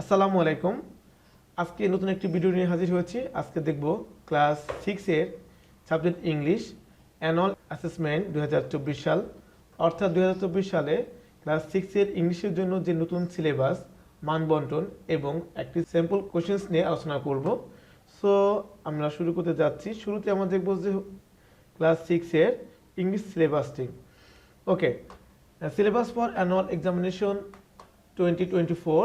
আসসালামু আলাইকুম। আজকে নতুন একটি ভিডিও নিয়ে হাজির হয়েছি। আজকে দেখব ক্লাস সিক্সের সাবজেক্ট ইংলিশ, অ্যানুয়াল অ্যাসেসমেন্ট দু হাজার চব্বিশ সাল। অর্থাৎ দু হাজার চব্বিশ সালে ক্লাস সিক্সের ইংলিশের জন্য যে নতুন সিলেবাস মানবন্টন এবং একটি স্যাম্পল কোশ্চেন্স নিয়ে আলোচনা করব। সো আমরা শুরু করতে যাচ্ছি। শুরুতে আমরা দেখব যে ক্লাস সিক্সের English সিলেবাসটি okay syllabus for annual examination twenty twenty four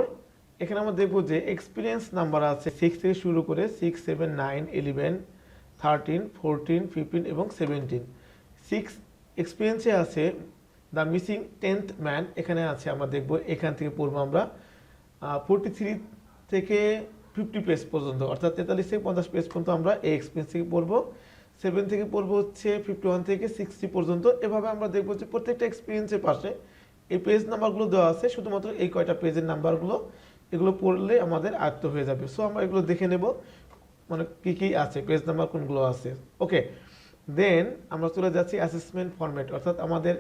এখানে আমরা দেখব যে এক্সপিরিয়েন্স নাম্বার আছে সিক্স থেকে শুরু করে six seven nine eleven thirteen fourteen fifteen এবং সেভেন্টিন সিক্স এক্সপিরিয়েন্সে আছে দ্য মিসিং টেন্থ ম্যান এখানে আছে আমরা দেখব এখান থেকে পড়ব আমরা ফোরটি থ্রি থেকে ফিফটি পেজ পর্যন্ত, অর্থাৎ তেতাল্লিশ থেকে পঞ্চাশ পেজ পর্যন্ত আমরা এই এক্সপিরিয়েন্স থেকে পড়ব। সেভেন থেকে পড়ব হচ্ছে ফিফটি ওয়ান থেকে সিক্সটি পর্যন্ত, এভাবে আমরা দেখব যে প্রত্যেকটা এক্সপিরিয়েন্সের পাশে এই পেজ নাম্বারগুলো দেওয়া আছে, শুধুমাত্র এই কয়টা পেজের নাম্বারগুলো এগুলো পড়লে আমাদের আয়ত্ত হয়ে যাবে। সো আমরা এগুলো দেখে নেব মানে কী কী আছে পেজ নাম্বার কোনগুলো আছে। ওকে দেন আমরা চলে যাচ্ছি অ্যাসেসমেন্ট ফরম্যাট অর্থাৎ আমাদের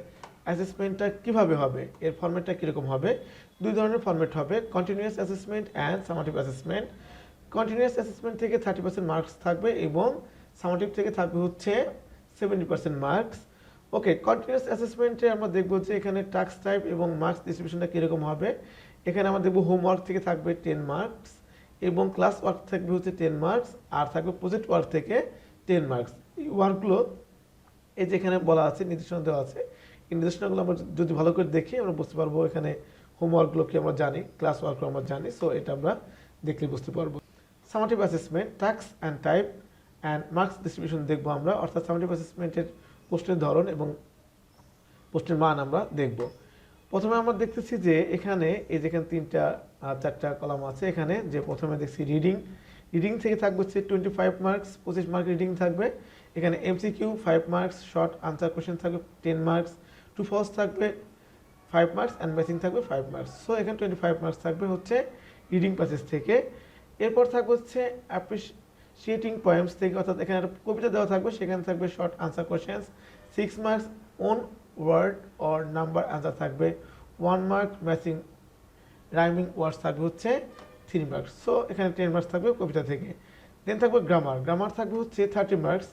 অ্যাসেসমেন্টটা কীভাবে হবে, এর ফরম্যাটটা কীরকম হবে? দুই ধরনের ফরম্যাট হবে continuous assessment and summative assessment continuous assessment থেকে থার্টি পার্সেন্ট মার্কস থাকবে এবং সামাটিভ থেকে থাকবে হচ্ছে seventy percent marks okay continuous অ্যাসেসমেন্টে আমরা দেখব যে এখানে টাস্ক টাইপ এবং মার্কস ডিস্ট্রিবিউশনটা কীরকম হবে। এখানে আমরা দেখব হোমওয়ার্ক থেকে থাকবে টেন মার্কস এবং ক্লাস ওয়ার্ক থাকবে হচ্ছে টেন মার্কস আর থাকবে প্রজেক্ট ওয়ার্ক থেকে টেন মার্কস এই ওয়ার্কগুলো এই যে এখানে বলা আছে, নির্দেশনা দেওয়া আছে, এই নির্দেশনাগুলো আমরা যদি ভালো করে দেখি আমরা বুঝতে পারব এখানে হোমওয়ার্কগুলো কি আমরা জানি ক্লাস ওয়ার্কগুলো আমরা জানি সো এটা আমরা দেখলে বুঝতে পারব। Summative assessment task and type and marks distribution দেখব আমরা, অর্থাৎ সামাটিভ অ্যাসেসমেন্টের প্রশ্নের ধরন এবং প্রশ্নের মান আমরা দেখব। প্রথমে আমরা দেখতেছি যে এখানে এই যেখানে তিনটা চারটা কলাম আছে, এখানে যে প্রথমে দেখছি রিডিং রিডিং থেকে থাকবে হচ্ছে টোয়েন্টি ফাইভ মার্কস পঁচিশ মার্ক রিডিং থাকবে। এখানে MCQ five marks short answer question থাকবে টেন মার্কস টু ফলস থাকবে ফাইভ মার্কস অ্যান্ড ম্যাচিং থাকবে ফাইভ মার্কস সো এখানে টোয়েন্টি ফাইভ মার্কস থাকবে হচ্ছে রিডিং প্যাসেজ থেকে। এরপর থাকবে হচ্ছে অ্যাপ্রিসিয়েটিং পয়েন্টস থেকে, অর্থাৎ এখানে একটা কবিতা দেওয়া থাকবে, সেখানে থাকবে short answer questions six marks one word or number answer থাকবে। One mark matching rhyming words থাকবে হচ্ছে থ্রি মার্কস সো এখানে টেন মার্কস থাকবে কবিতা থেকে। দেন থাকবে গ্রামার গ্রামার থাকবে হচ্ছে thirty marks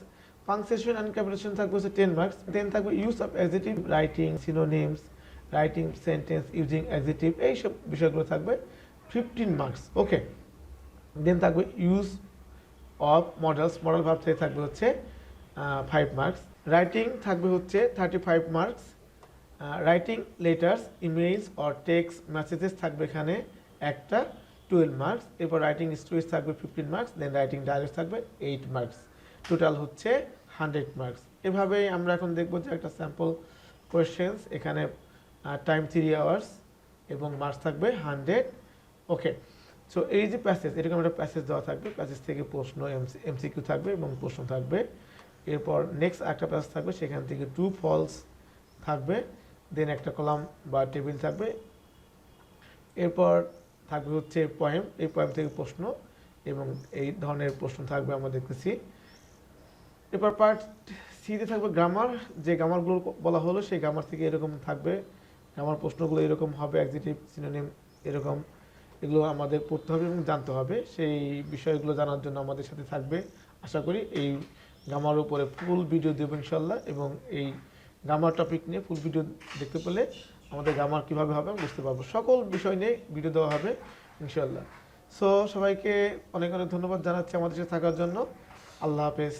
punctuation and capitalisation থাকবে হচ্ছে টেন মার্কস দেন থাকবে use of adjective writing synonyms writing sentence using adjective এইসব বিষয়গুলো থাকবে ফিফটিন মার্কস ওকে দেন থাকবে ইউজ অফ মডেলস মডেল ভাব থেকে থাকবে হচ্ছে ফাইভ মার্কস রাইটিং থাকবে হচ্ছে thirty five marks writing letters emails or text messages থাকবে এখানে একটা টুয়েলভ মার্কস এরপর রাইটিং স্টোরিজ থাকবে fifteen marks then writing dialogues থাকবে এইট মার্কস টোটাল হচ্ছে হান্ড্রেড মার্কস এভাবেই আমরা এখন দেখব যে একটা স্যাম্পল কোয়েশ্চেন্স এখানে টাইম থ্রি আওয়ার্স এবং মার্কস থাকবে হান্ড্রেড ওকে সো এই যে প্যাসেজ এরকম একটা প্যাসেজ দেওয়া থাকবে প্যাসেজ থেকে প্রশ্ন এমসিকিউ থাকবে এবং প্রশ্ন থাকবে। এরপর নেক্সট একটা প্যাসেজ থাকবে, সেখান থেকে টু ফলস থাকবে দেন একটা কলাম বা টেবিল থাকবে। এরপর থাকবে হচ্ছে পয়েম এই পয়েম থেকে প্রশ্ন এবং এই ধরনের প্রশ্ন থাকবে আমরা দেখতেছি। এরপর পার্ট সিতে থাকবে গ্রামার যে গ্রামারগুলো বলা হলো সেই গ্রামার থেকে এরকম থাকবে। গ্রামার প্রশ্নগুলো এরকম হবে অ্যাক্সিটিভ সিনোনিম এরকম এগুলো আমাদের পড়তে হবে এবং জানতে হবে। সেই বিষয়গুলো জানার জন্য আমাদের সাথে থাকবে। আশা করি এই গামার উপরে ফুল ভিডিও দেবো ইনশাল্লাহ এবং এই গামার টপিক নিয়ে ফুল ভিডিও দেখতে পেলে আমাদের গামার কীভাবে হবে আমরা বুঝতে পারব। সকল বিষয় নিয়ে ভিডিও দেওয়া হবে ইনশাল্লাহ। সো সবাইকে অনেক অনেক ধন্যবাদ জানাচ্ছি আমাদের সাথে থাকার জন্য। আল্লাহ হাফেজ।